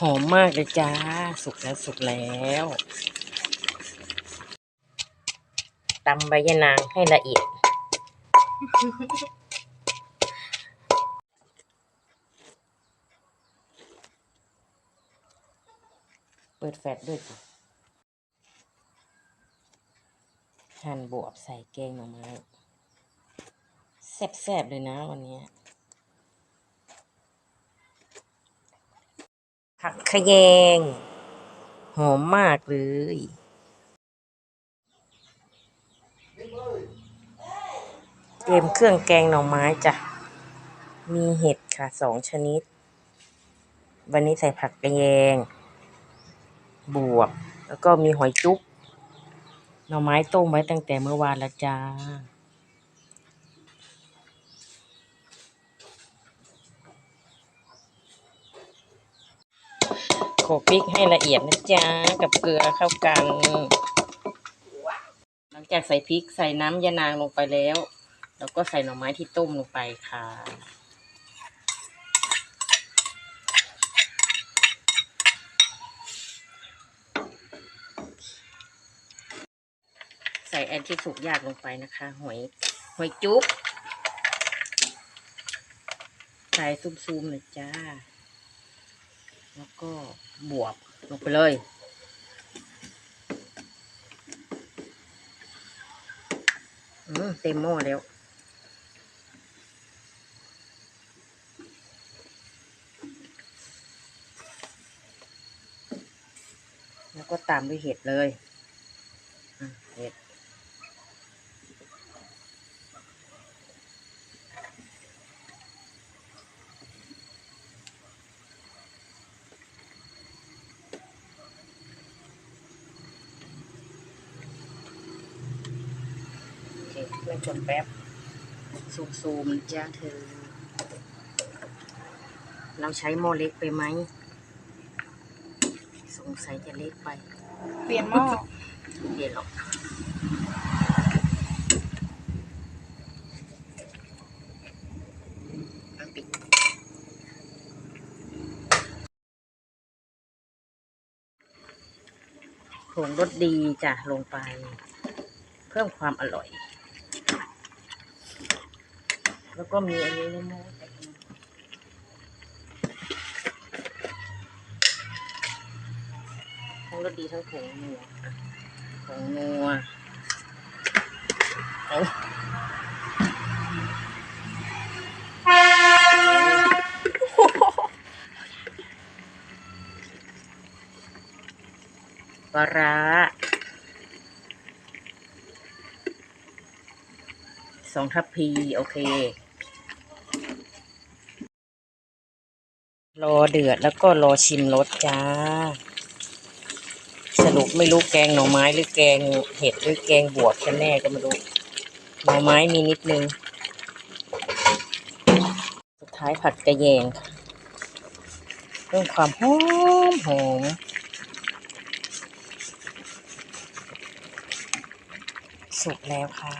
หอมมากเลยจ้า สุกแล้วสุกแล้วตำใบยะนางให้ละเอียด เปิดแฟลชด้วยจ้ะหั่นบวบใส่แกงหน่อไม้แซ่บๆเลยนะวันนี้ ผักขยง หอมมากเลย เตรียมเครื่องแกงหน่อไม้จ้ะ มีเห็ดค่ะสองชนิด วันนี้ใส่ผักกระแยง บวบ แล้วก็มีหอยจุ๊บ หน่อไม้ต้มไว้ตั้งแต่เมื่อวานแล้วจ้า โขลก พริกให้ละเอียดนะจ๊ะ กับเกลือเข้ากัน หลังจากใส่พริกใส่น้ำยานางลงไปแล้วแล้วก็ใส่หน่อไม้ที่ต้มลงไปค่ะใส่แอนที่สุกยากลงไปนะคะ หอยหอยจุ๊บ ใส่ซุ่มๆเลยจ้า แล้วก็บวบลงไปเลยอืมเต็มหม้อแล้วแล้วก็ตามด้วยเห็ดเลย เห็ด พื่อนชมแป๊บซูมซูมๆจ้าเธอ เราใช้หม้อเล็กไปไหม สงสัยจะเล็กไป เปลี่ยนหม้อเดี๋ยวหรอกเอาปิดผงรสดีจ้ะลงไป เพิ่มความอร่อย แล้วก็มีอันนี้นะโมแต่ทั้งรสดีทั้งผงนัวอะผงนัวเอาปลาร้าสองทัพพี โอเค รอเดือดแล้วก็รอชิมรสจ้า สรุปไม่รู้แกงหน่อไม้หรือแกงเห็ดหรือแกงบวบกันแน่ก็ไม่รู้หน่อไม้มีนิดนึง สุดท้ายผัดกระแยงค่ะเพิ่มความหอมหอมสุกแล้วค่ะ